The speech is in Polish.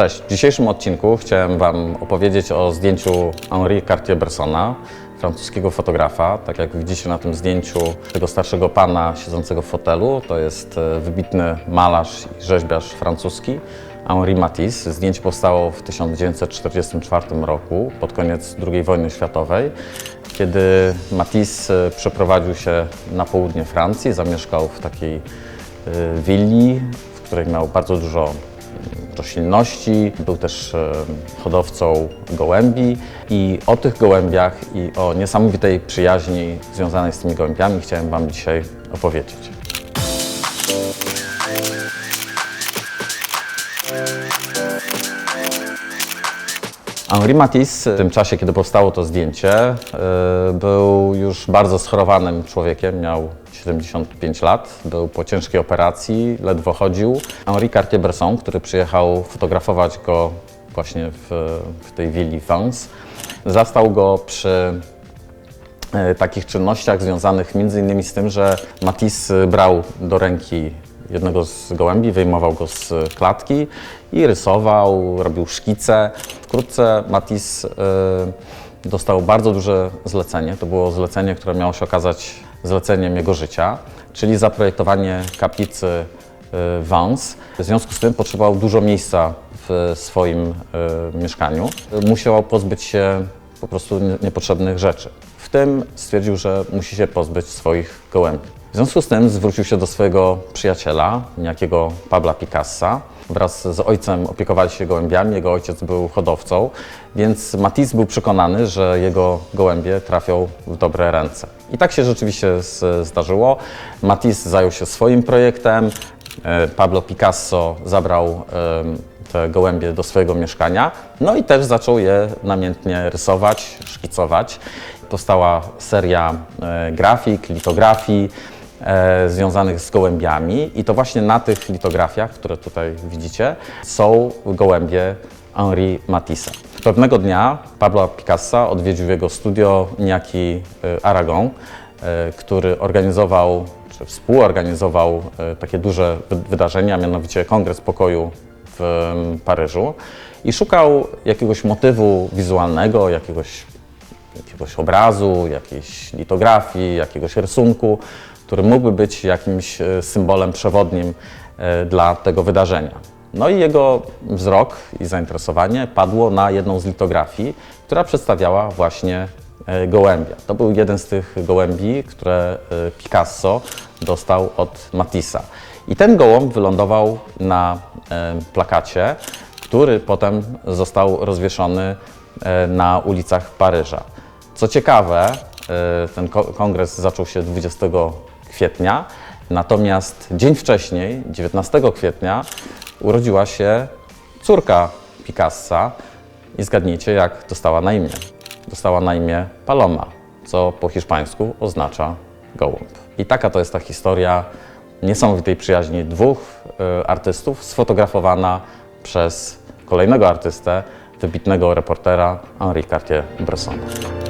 Cześć, w dzisiejszym odcinku chciałem Wam opowiedzieć o zdjęciu Henri Cartier-Bressona, francuskiego fotografa. Tak jak widzicie na tym zdjęciu tego starszego pana siedzącego w fotelu, to jest e, wybitny malarz i rzeźbiarz francuski Henri Matisse. Zdjęcie powstało w 1944 roku, pod koniec II wojny światowej, kiedy Matisse e, przeprowadził się na południe Francji, zamieszkał w takiej e, willi, w której miał bardzo dużo roślinności, był też e, hodowcą gołębi i o tych gołębiach i o niesamowitej przyjaźni związanej z tymi gołębiami chciałem Wam dzisiaj opowiedzieć. Henri Matisse w tym czasie, kiedy powstało to zdjęcie, e, był już bardzo schorowanym człowiekiem, miał 75 lat, był po ciężkiej operacji, ledwo chodził. Henri Cartier-Bresson, który przyjechał fotografować go właśnie w, w tej willi Vence, zastał go przy e, takich czynnościach związanych między innymi z tym, że Matisse brał do ręki jednego z gołębi, wyjmował go z klatki i rysował, robił szkice. Wkrótce Matisse y, dostał bardzo duże zlecenie. To było zlecenie, które miało się okazać zleceniem jego życia, czyli zaprojektowanie kaplicy y. W związku z tym potrzebował dużo miejsca w swoim y, mieszkaniu. Musiał pozbyć się po prostu nie- niepotrzebnych rzeczy. W tym stwierdził, że musi się pozbyć swoich gołębi. W związku z tym zwrócił się do swojego przyjaciela, niejakiego Pabla Picassa. Wraz z ojcem opiekowali się gołębiami, jego ojciec był hodowcą, więc Matisse był przekonany, że jego gołębie trafią w dobre ręce. I tak się rzeczywiście zdarzyło. Matisse zajął się swoim projektem, e, Pablo Picasso zabrał te gołębie do swojego mieszkania, no i też zaczął je namiętnie rysować, szkicować. Powstała seria e, grafik, litografii e, związanych z gołębiami i to właśnie na tych litografiach, które tutaj widzicie, są gołębie Henri Matisse. Pewnego dnia Pablo Picasso odwiedził jego studio niejaki e, Aragon, e, który organizował, czy współorganizował e, takie duże wy- wydarzenia, mianowicie Kongres Pokoju w Paryżu i szukał jakiegoś motywu wizualnego, jakiegoś, jakiegoś obrazu, jakiejś litografii, jakiegoś rysunku, który mógłby być jakimś e, symbolem przewodnim e, dla tego wydarzenia. No i jego wzrok i zainteresowanie padło na jedną z litografii, która przedstawiała właśnie e, gołębia. To był jeden z tych gołębi, które Picasso dostał od Matissa. I ten gołąb wylądował na plakacie, który potem został rozwieszony na ulicach Paryża. Co ciekawe, ten ko- kongres zaczął się 20 kwietnia, natomiast dzień wcześniej, 19 kwietnia, urodziła się córka Picassa i zgadnijcie, jak dostała na imię. Dostała na imię Paloma, co po hiszpańsku oznacza gołąb. I taka to jest ta historia niesamowitej przyjaźni dwóch e, artystów, sfotografowana przez kolejnego artystę, wybitnego reportera Henri Cartier-Bressona.